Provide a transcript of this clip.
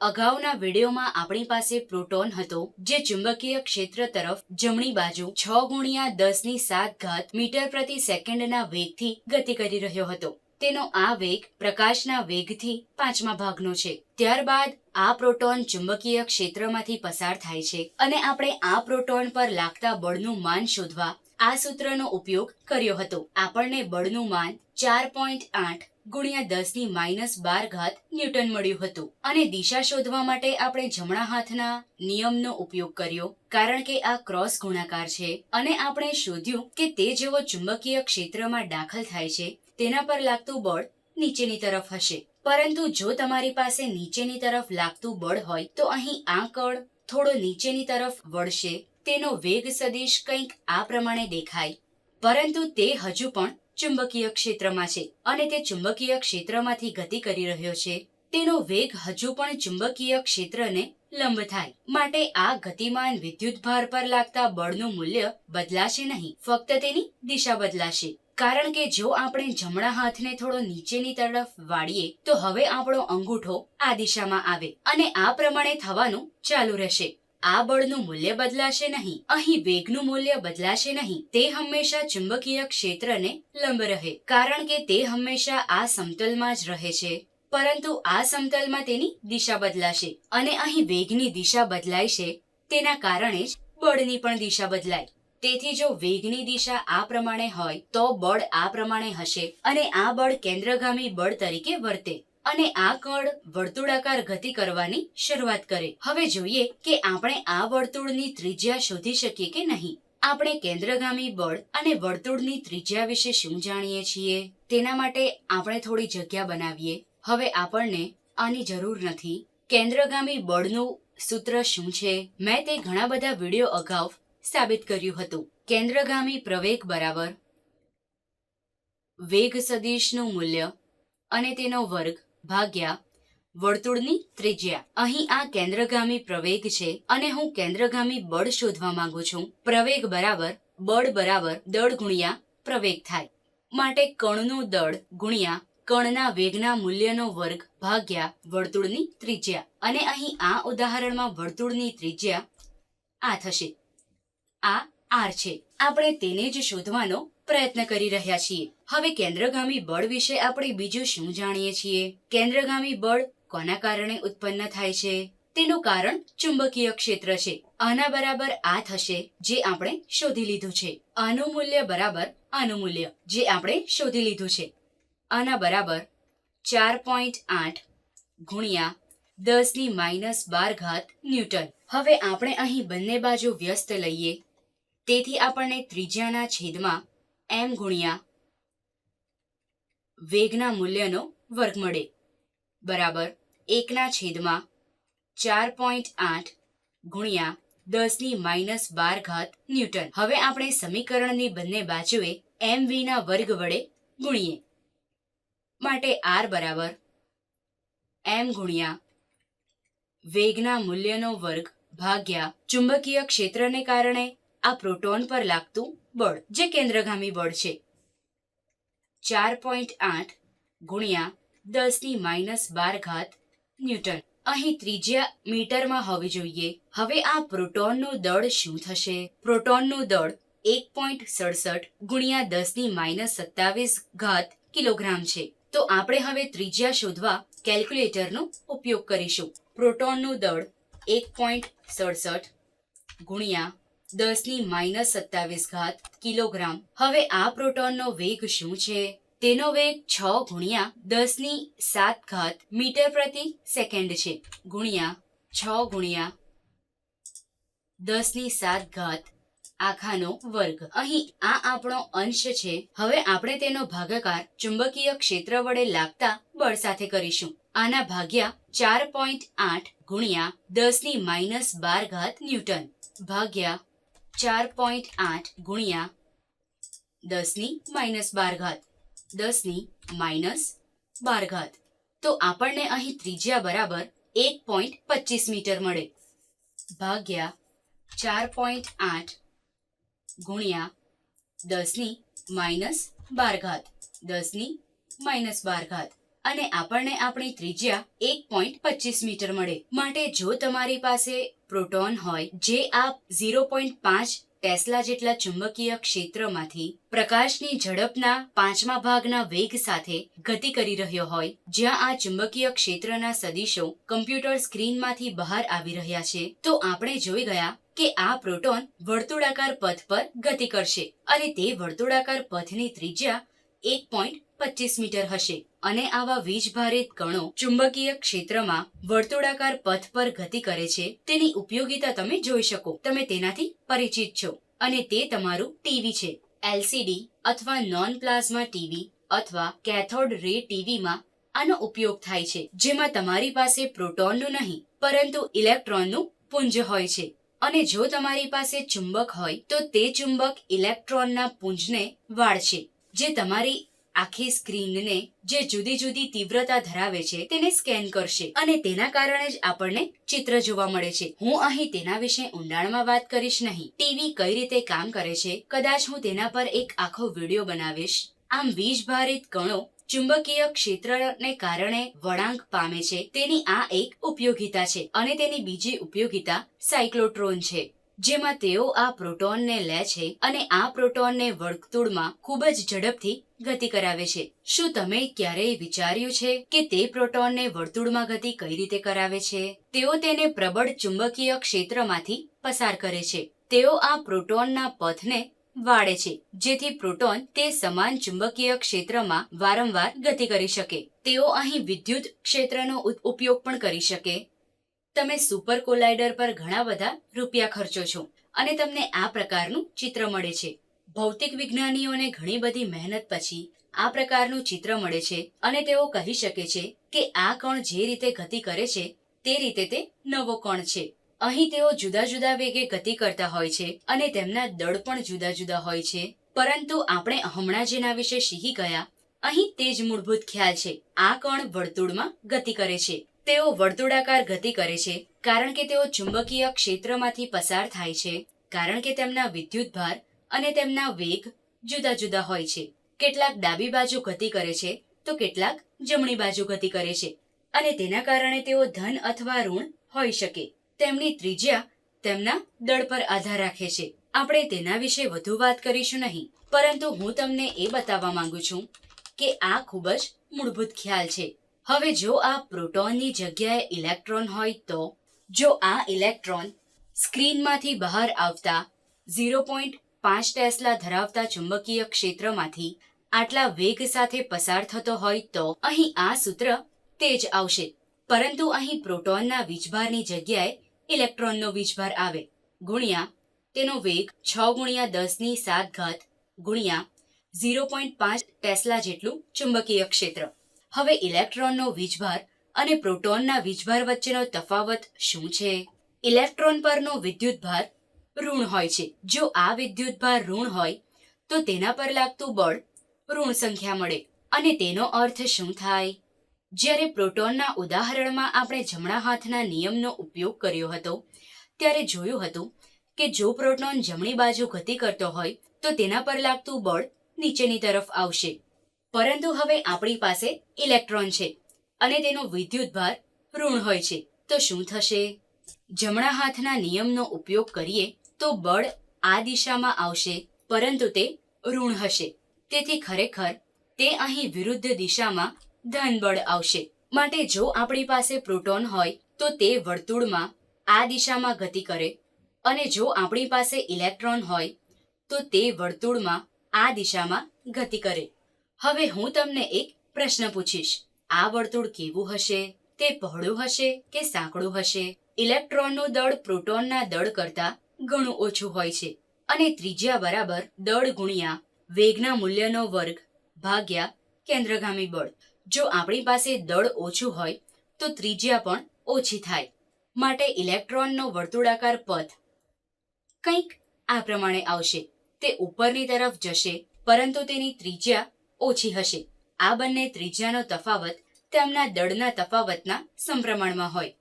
અગાઉના વિડીયોમાં આપણી પાસે પ્રોટોન હતો, જે ચુંબકીય ક્ષેત્ર તરફ જમણી બાજુ છ ગુણ્યા દસની સાત ઘાત મીટર પ્રતિ સેકન્ડના વેગથી ગતિ કરી રહ્યો હતો. તેનો આ વેગ પ્રકાશના વેગથી પાંચમા ભાગનો છે. ત્યારબાદ આ પ્રોટોન ચુંબકીય ક્ષેત્રમાંથી પસાર થાય છે અને આપણે આ પ્રોટોન પર લાગતા બળનું માન શોધવા આ સૂત્રનો ઉપયોગ કર્યો હતો. આપણને બળનું માન ચાર પોઈન્ટ આઠ ગુણ્યા દસની માઇનસ બાર ઘાત ન્યૂટન મળ્યું હતું. અને દિશા શોધવા માટે આપણે જમણા હાથના નિયમનો ઉપયોગ કર્યો, કારણ કે આ ક્રોસ ગુણાકાર છે. અને આપણે શોધ્યું કે તે જેવો ચુંબકીય ક્ષેત્રમાં દાખલ થાય છે, તેના પર લાગતું બળ નીચેની તરફ હશે. પરંતુ જો તમારી પાસે નીચેની તરફ લાગતું બળ હોય, તો અહીં આ કળ થોડો નીચેની તરફ વળશે. તેનો વેગ સદિશ કંઈક આ પ્રમાણે દેખાય. પરંતુ તે હજુ પણ ચુંબકીય ક્ષેત્રમાં છે અને તે ચુંબકીય ક્ષેત્રમાંથી ગતિ કરી રહ્યો છે. તેનો વેગ હજુ પણ ચુંબકીય ક્ષેત્રને લંબ થાય. માટે આ ગતિમાન વિદ્યુતભાર પર લાગતા બળનું મૂલ્ય બદલાશે નહીં. ફક્ત તેની દિશા બદલાશે. કારણ કે જો આપણે જમણા હાથને થોડો નીચેની તરફ વાળીએ, તો હવે આપણો અંગૂઠો આ દિશામાં આવે અને આ પ્રમાણે થવાનું ચાલુ રહેશે. આ બળનું મૂલ્ય બદલાશે નહીં, અહીં વેગનું મૂલ્ય બદલાશે નહીં. તે હંમેશા ચુંબકીય ક્ષેત્રને લંબ રહે, કારણ કે તે હંમેશા આ સમતલમાં જ રહે છે. પરંતુ આ સમતલમાં તેની દિશા બદલાશે અને અહીં વેગની દિશા બદલાય છે, તેના કારણે જ બળની પણ દિશા બદલાય. તેથી જો વેગની દિશા આ પ્રમાણે હોય, તો બળ આ પ્રમાણે હશે અને આ બળ કેન્દ્રગામી બળ તરીકે વર્તે. અને આ કળ વર્તુળાકાર ગતિ કરવાની શરૂઆત કરે. હવે જોઈએ કે આપણે આ વર્તુળની ત્રિજ્યા શોધી શકીએ કે નહીં. આપણે કેન્દ્રગામી બળ અને વર્તુળની ત્રિજ્યા વિશે શું જાણીએ છીએ? તેના માટે આપણે થોડી જગ્યા બનાવીએ. હવે આપણને આની જરૂર નથી. કેન્દ્રગામી બળનું સૂત્ર શું છે? મેં તે ઘણા બધા વીડિયો અગાઉ સાબિત કર્યું હતું. કેન્દ્રગામી પ્રવેગ બરાબર વેગ સદીશનું મૂલ્ય અને તેનો વર્ગ ભાગ્યા, વર્તુળની ત્રિજ્યા. અહીં આ કેન્દ્રગામી પ્રવેગ છે અને હું કેન્દ્રગામી બળ શોધવા માંગુ છું. પ્રવેગ બરાબર, બળ બરાબર, દળ ગુણ્યા પ્રવેગ થાય. માટે કણનું દળ ગુણ્યા કણના વેગના મૂલ્યનો વર્ગ ભાગ્યા વર્તુળની ત્રિજ્યા. અને અહીં આ ઉદાહરણમાં વર્તુળની ત્રિજ્યા આ થશે. આ આર છે. આપણે તેને જ શોધવાનો પ્રયત્ન કરી રહ્યા છીએ. હવે કેન્દ્રગામી બળ વિશે આપણે બીજું શું જાણીએ છીએ? કેન્દ્રગામી બળ કોના કારણે ઉત્પન્ન થાય છે? તેનું કારણ ચુંબકીય ક્ષેત્ર છે. આના બરાબર આ થશે જે આપણે શોધી લીધું છે. આનું મૂલ્ય બરાબર આનું મૂલ્ય જે આપણે શોધી લીધું છે. આના બરાબર ચાર પોઈન્ટ આઠ ગુણ્યા દસની માઇનસ બાર ઘાત ન્યૂટન. હવે આપણે અહીં બંને બાજુ વ્યસ્ત લઈએ. તેથી આપણને ત્રિજ્યાના છેદમાં એમ ગુણ્યા વેગના મૂલ્યનો વર્ગ મળે. બરાબર એકના છેદમાં ચાર પોઈન્ટ આઠ ગુણ્યા દસની માઇનસ બાર ઘાત ન્યૂટન. હવે આપણે સમીકરણની બંને બાજુએ એમ વીના વર્ગ વડે ગુણીએ. માટે આર બરાબર એમ ગુણ્યા વેગના મૂલ્યનો વર્ગ ભાગ્યા ચુંબકીય ક્ષેત્રને કારણે આ પ્રોટોન પર લાગતું બળ, જે કેન્દ્રગામી બળ છે. ચાર પોઈન્ટ આઠ ગુણ્યા દસની માઇનસ બાર ઘાત ન્યૂટન. અહીં ત્રિજ્યા મીટરમાં હોવી જોઈએ. હવે આ પ્રોટોનનું દળ શું થશે? પ્રોટોનનું દળ એક પોઈન્ટ સડસઠ ગુણ્યા દસની માઇનસ સત્તાવીસ ઘાત કિલોગ્રામ છે. તો આપણે હવે ત્રિજ્યા શોધવા કેલ્ક્યુલેટરનો ઉપયોગ કરીશું. પ્રોટોનનું દળ એક પોઈન્ટ સડસઠ ગુણ્યા દસની માઇનસ સત્તાવીસ ઘાત કિલોગ્રામ. હવે આ પ્રોટોનનો વેગ શું છે? તેનો વેગ છ ગુણ્યા દસની સાત ઘાત મીટર પ્રતિ સેકન્ડ છે. ગુણ્યા છ ગુણ્યા દસની સાત ઘાત આખાનો વર્ગ. અહીં આ આપણો અંશ છે. હવે આપણે તેનો ભાગાકાર ચુંબકીય ક્ષેત્ર વડે લાગતા બળ સાથે કરીશું. આના ભાગ્યા ચાર પોઈન્ટ આઠ ગુણ્યા દસની માઇનસ બાર ઘાત ન્યૂટન. ભાગ્યા ચાર પોઈન્ટ આઠ ગુણ્યા દસની માઇનસ બાર ઘાત દસની માઇનસ બાર ઘાત તો આપણને અહીં ત્રિજ્યા બરાબર એક પોઈન્ટ પચીસ મીટર મળે. ભાગ્યા ચાર પોઈન્ટ આઠ ગુણ્યા દસની માઇનસ બાર ઘાત દસની માઇનસ બાર ઘાત અને આપણને આપણી ત્રિજ્યા એક પોઈન્ટ પચીસ મીટર મળે. માટે જો તમારી પાસે પ્રોટોન હોય, જે આ ઝીરો પોઈન્ટ પાંચ ટેસ્લા જેટલા ચુંબકીય ક્ષેત્રમાંથી પ્રકાશની ઝડપના પાંચમા ભાગના વેગ સાથે ગતિ કરી રહ્યો હોય, જ્યાં આ ચુંબકીય ક્ષેત્રના સદિશો કમ્પ્યુટર સ્ક્રીનમાંથી બહાર આવી રહ્યા છે, તો આપણે જોઈ ગયા કે આ પ્રોટોન વર્તુળાકાર પથ પર ગતિ કરશે, અને તે વર્તુળાકાર પથની ત્રિજ્યા એક પોઈન્ટ પચીસ મીટર હશે. અને આવા વીજભારિત કણો ચુંબકીય ક્ષેત્રમાં વર્તુળાકાર પથ પર ગતિ કરે છે, તેની ઉપયોગિતા તમે જોઈ શકો. તમે તેનાથી પરિચિત છો અને તે તમારું ટીવી છે. એલસીડી અથવા નોન પ્લાઝમા ટીવી અથવા કેથોડ રે ટીવીમાં આનો ઉપયોગ થાય છે, જેમાં તમારી પાસે પ્રોટોનનું નહીં, પરંતુ ઇલેક્ટ્રોનનું પુંજ હોય છે. અને જો તમારી પાસે ચુંબક હોય, તો તે ચુંબક ઇલેક્ટ્રોનના પુંજને વાળશે, જે તમારી આખી સ્ક્રીનને જે જુદી જુદી તીવ્રતા ધરાવે છે તેને સ્કેન કરશે અને તેના કારણે જ આપણને ચિત્ર જોવા મળે છે. હું અહીં તેના વિશે ઊંડાણમાં વાત કરીશ નહીં. ટીવી કઈ રીતે કામ કરે છે? કદાચ હું તેના પર એક આખો વીડિયો બનાવીશ. આમ વીજભારિત કણો ચુંબકીય ક્ષેત્રને કારણે વળાંક પામે છે. તેની આ એક ઉપયોગિતા છે અને તેની બીજી ઉપયોગિતા સાયક્લોટ્રોન છે. જેમાં તેઓ આ પ્રોટોનને લે છે અને આ પ્રોટોનને વર્તુળમાં ખૂબ જ ઝડપથી ગતિ કરાવે છે. શું તમે ક્યારેય વિચાર્યું છે કે તે પ્રોટોનને વર્તુળમાં ગતિ કઈ રીતે કરાવે છે? તેઓ તેને પ્રબળ ચુંબકીય ક્ષેત્રમાંથી પસાર કરે છે. તેઓ આ પ્રોટોનના પથને વાળે છે, જેથી પ્રોટોન તે સમાન ચુંબકીય ક્ષેત્રમાં વારંવાર ગતિ કરી શકે. તેઓ અહીં વિદ્યુત ક્ષેત્રનો ઉપયોગ પણ કરી શકે. તમે સુપર કોલાઇડર પર ઘણા બધા રૂપિયા ખર્ચો છો અને તમને આ પ્રકારનું ચિત્ર મળે છે. ભૌતિક વિજ્ઞાનીઓને ઘણી બધી મહેનત પછી આ પ્રકારનું ચિત્ર મળે છે અને તેઓ કહી શકે છે કે આ કણ જે રીતે ગતિ કરે છે, તે રીતે તે નવો કણ છે. અહીં તેઓ જુદા જુદા વેગે ગતિ કરતા હોય છે અને તેમના દળ પણ જુદા જુદા હોય છે. પરંતુ આપણે હમણાં જેના વિશે શીખી ગયા, અહીં તે જ મૂળભૂત ખ્યાલ છે. આ કણ વર્તુળમાં ગતિ કરે છે. તેઓ વર્તુળાકાર ગતિ કરે છે, કારણ કે તેઓ ચુંબકીય ક્ષેત્રમાંથી પસાર થાય છે, કારણ કે તેમના વિદ્યુત ભાર અને તેમના વેગ જુદા જુદા હોય છે. કેટલાક ડાબી બાજુ ગતિ કરે છે, તો કેટલાક જમણી બાજુ ગતિ કરે છે, અને તેના કારણે તેઓ ધન અથવા ઋણ હોઈ શકે. તેમની ત્રિજ્યા તેમના દળ પર આધાર રાખે છે. આપણે તેના વિશે વધુ વાત કરીશું નહીં, પરંતુ હું તમને એ બતાવવા માંગુ છું કે આ ખૂબ જ મૂળભૂત ખ્યાલ છે. હવે જો આ પ્રોટોનની જગ્યાએ ઇલેક્ટ્રોન હોય તો, જો આ ઇલેક્ટ્રોન સ્ક્રીનમાંથી બહાર આવતા ઝીરો પોઈન્ટ પાંચ ટેસ્લા ધરાવતા ચુંબકીય ક્ષેત્રમાંથી આટલા વેગ સાથે પસાર થતો હોય તો અહીં આ સૂત્ર તે જ આવશે. પરંતુ અહીં પ્રોટોનના વીજભારની જગ્યાએ ઇલેક્ટ્રોનનો વીજભાર આવે. ગુણ્યા તેનો વેગ છ ગુણ્યા દસની સાત ઘાત ગુણ્યા ઝીરો પોઈન્ટ પાંચ ટેસ્લા જેટલું ચુંબકીય ક્ષેત્ર. હવે ઇલેક્ટ્રોનનો વીજભાર અને પ્રોટોનના વીજભાર વચ્ચેનો તફાવત શું છે? ઇલેક્ટ્રોન પરનો વિદ્યુતભાર ઋણ હોય છે. જો આ વિદ્યુતભાર ઋણ હોય, તો તેના પર લાગતું બળ ઋણ સંખ્યા મળે અને તેનો અર્થ શું થાય? જ્યારે પ્રોટોનના ઉદાહરણમાં આપણે જમણા હાથના નિયમનો ઉપયોગ કર્યો હતો, ત્યારે જોયું હતું કે જો પ્રોટોન જમણી બાજુ ગતિ કરતો હોય, તો તેના પર લાગતું બળ નીચેની તરફ આવશે. પરંતુ હવે આપણી પાસે ઇલેક્ટ્રોન છે અને તેનો વિદ્યુતભાર ઋણ હોય છે. તો શું થશે? જમણા હાથના નિયમનો ઉપયોગ કરીએ તો બળ આ દિશામાં આવશે, પરંતુ તે ઋણ હશે. તેથી ખરેખર તે અહીં વિરુદ્ધ દિશામાં ધન બળ આવશે. માટે જો આપણી પાસે પ્રોટોન હોય, તો તે વર્તુળમાં આ દિશામાં ગતિ કરે અને જો આપણી પાસે ઇલેક્ટ્રોન હોય, તો તે વર્તુળમાં આ દિશામાં ગતિ કરે. હવે હું તમને એક પ્રશ્ન પૂછીશ. આ વર્તુળ કેવું હશે? તે પહોળું હશે કે સાંકડું હશે? ઇલેક્ટ્રોનનું દળ પ્રોટોનના દળ કરતાં ઘણું ઓછું હોય છે અને ત્રિજ્યા બરાબર દળ ગુણ્યા વેગના મૂલ્યનો વર્ગ ભાગ્યા કેન્દ્રગામી બળ. જો આપણી પાસે દળ ઓછું હોય, તો ત્રિજ્યા પણ ઓછી થાય. માટે ઇલેક્ટ્રોનનો વર્તુળાકાર પથ કંઈક આ પ્રમાણે આવશે. તે ઉપરની તરફ જશે, પરંતુ તેની ત્રિજ્યા ઓછી હશે. આ બંને ત્રિજ્યાનો તફાવત તેમના દળના તફાવતના સમપ્રમાણમાં હોય.